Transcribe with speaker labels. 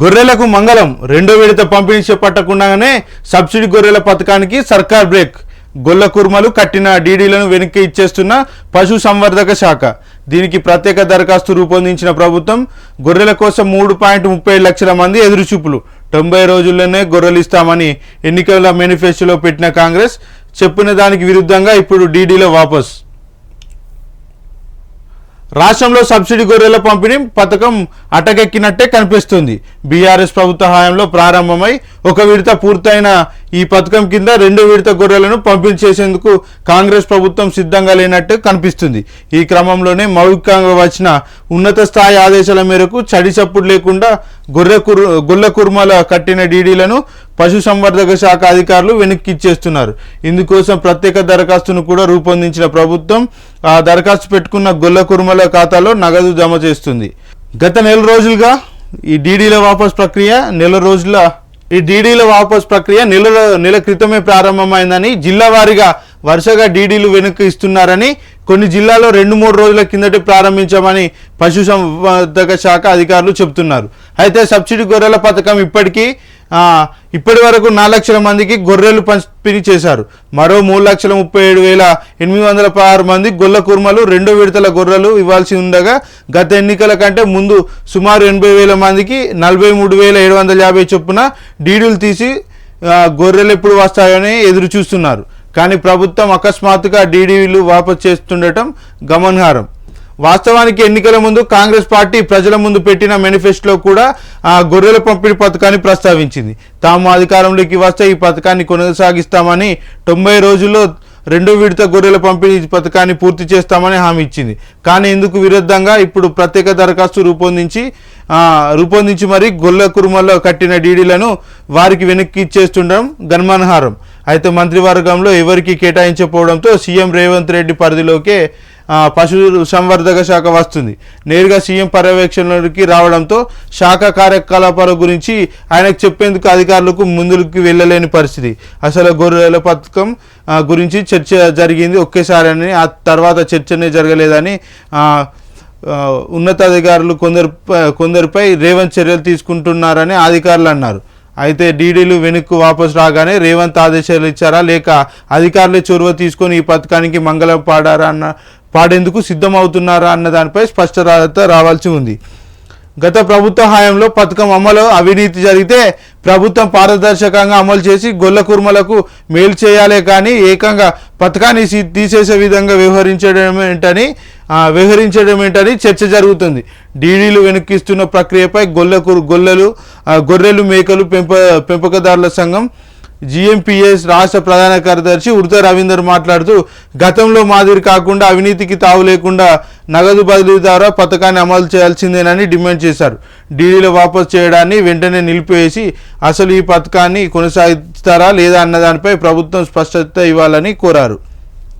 Speaker 1: గొర్రెలకు మంగళం. రెండో విడత పంపిణీ చేపట్టకుండానే సబ్సిడీ గొర్రెల పథకానికి సర్కార్ బ్రేక్. గొల్ల కుర్మలు కట్టిన డీడీలను వెనక్కి ఇచ్చేస్తున్న పశు సంవర్ధక శాఖ. దీనికి ప్రత్యేక దరఖాస్తు రూపొందించిన ప్రభుత్వం గొర్రెల కోసం మూడు పాయింట్ ముప్పై ఏడు లక్షల మంది ఎదురుచూపులు. తొంభై రోజుల్లోనే గొర్రెలు ఇస్తామని ఎన్నికల మేనిఫెస్టోలో పెట్టిన కాంగ్రెస్ చెప్పిన దానికి విరుద్ధంగా ఇప్పుడు డీడీలో వాపస్. రాష్ట్రంలో సబ్సిడీ గొర్రెల పంపిణీ పథకం అటకెక్కినట్టే కనిపిస్తుంది. బీఆర్ఎస్ ప్రభుత్వ హయాంలో ప్రారంభమై ఒక విడత పూర్తయిన ఈ పథకం కింద రెండో విడత గొర్రెలను పంపిణీ చేసేందుకు కాంగ్రెస్ ప్రభుత్వం సిద్ధంగా లేనట్టు కనిపిస్తుంది. ఈ క్రమంలోనే మౌఖికంగా వచ్చిన ఉన్నత స్థాయి ఆదేశాల మేరకు చడిచప్పుడు లేకుండా గొర్రె కుర్ గొల్ల కుర్మల కట్టిన డీడీలను పశుసంవర్ధక శాఖ అధికారులు వెనక్కి ఇచ్చేస్తున్నారు ఇందుకోసం ప్రత్యేక దరఖాస్తును కూడా రూపొందించిన ప్రభుత్వం ఆ దరఖాస్తు పెట్టుకున్న గొల్ల కుర్మల ఖాతాలో నగదు జమ చేస్తుంది. గత నెల రోజులుగా ఈ డీడీల వాపస్ ప్రక్రియ నెల రోజుల ఈ డీడీల వాపస్ ప్రక్రియ నెల నెల క్రితమే ప్రారంభమైందని జిల్లా వారీగా వరుసగా డీడీలు వెనక్కి ఇస్తున్నారని కొన్ని జిల్లాల్లో రెండు మూడు రోజుల కిందటే ప్రారంభించామని పశుసంవర్ధక శాఖ అధికారులు చెబుతున్నారు. అయితే సబ్సిడీ గొర్రెల పథకం ఇప్పటికీ ఇప్పటి వరకు నాలుగు లక్షల మందికి గొర్రెలు పంపిణీ చేశారు. మరో మూడు లక్షల ముప్పై ఏడు వేల ఎనిమిది వందల పదహారు మంది గొల్ల కుర్మలు రెండో విడతల గొర్రెలు ఇవ్వాల్సి ఉండగా గత ఎన్నికల కంటే ముందు సుమారు ఎనభై వేల మందికి నలభై మూడు వేల ఏడు వందల యాభై చొప్పున డీడీలు తీసి గొర్రెలు ఎప్పుడు వస్తాయని ఎదురు చూస్తున్నారు. కానీ ప్రభుత్వం అకస్మాత్తుగా డీడీలు వాపసు చేస్తుండటం గమనార్హం. వాస్తవానికి ఎన్నికల ముందు కాంగ్రెస్ పార్టీ ప్రజల ముందు పెట్టిన మేనిఫెస్టోలో కూడా గొర్రెల పంపిణీ పథకాన్ని ప్రస్తావించింది. తాము అధికారంలోకి వస్తే ఈ పథకాన్ని కొనసాగిస్తామని తొంభై రోజుల్లో రెండో విడత గొర్రెల పంపిణీ పథకాన్ని పూర్తి చేస్తామని హామీ ఇచ్చింది. కానీ ఇందుకు విరుద్ధంగా ఇప్పుడు ప్రత్యేక దరఖాస్తు రూపొందించి రూపొందించి మరి గొల్ల కురుమల్లో కట్టిన డీడీలను వారికి వెనక్కి ఇచ్చేస్తుండడం గన్మనహారం అయితే మంత్రివర్గంలో ఎవరికి కేటాయించకపోవడంతో సీఎం రేవంత్ రెడ్డి పరిధిలోకే పశు సంవర్ధక శాఖ వస్తుంది. నేరుగా సీఎం పర్యవేక్షణలోకి రావడంతో శాఖ కార్యకలాపాల గురించి ఆయనకు చెప్పేందుకు అధికారులకు ముందుకు వెళ్ళలేని పరిస్థితి. అసలు గొర్రెల పథకం గురించి చర్చ జరిగింది. ఒకేసారి ఆ తర్వాత చర్చనే జరగలేదని ఉన్నతాధికారులు కొందరు కొందరిపై రేవంత్ చర్యలు తీసుకుంటున్నారని అధికారులు అన్నారు. అయితే డీడీలు వెనక్కు వాపసు రాగానే రేవంత్ ఆదేశాలు ఇచ్చారా? లేక అధికారులే చొరవ తీసుకొని ఈ పథకానికి మంగళం పాడారా అన్న పాడేందుకు సిద్ధమవుతున్నారా అన్న దానిపై స్పష్టత రావాల్సి ఉంది. గత ప్రభుత్వ హయాంలో పథకం అమలు అవినీతి జరిగితే ప్రభుత్వం పారదర్శకంగా అమలు చేసి గొల్ల కుర్మలకు మేలు చేయాలే కానీ ఏకంగా పథకాన్ని తీసేసే విధంగా వ్యవహరించడం ఏంటని వ్యవహరించడం ఏంటని చర్చ జరుగుతుంది. డీడీలు వెనక్కిస్తున్న ప్రక్రియపై గొల్ల కుర్- గొల్లలు గొర్రెలు మేకలు పెంప పెంపకదారుల సంఘం జిఎంపీఎస్ రాష్ట్ర ప్రధాన కార్యదర్శి ఉడత రవీందర్ మాట్లాడుతూ గతంలో మాదిరి కాకుండా అవినీతికి తావు లేకుండా నగదు బదిలీ ద్వారా పథకాన్ని అమలు చేయాల్సిందేనని డిమాండ్ చేశారు. డీడీలు వాపసు చేయడాన్ని వెంటనే నిలిపివేసి అసలు ఈ పథకాన్ని కొనసాగిస్తారా లేదా అన్న దానిపై ప్రభుత్వం స్పష్టత ఇవ్వాలని కోరారు.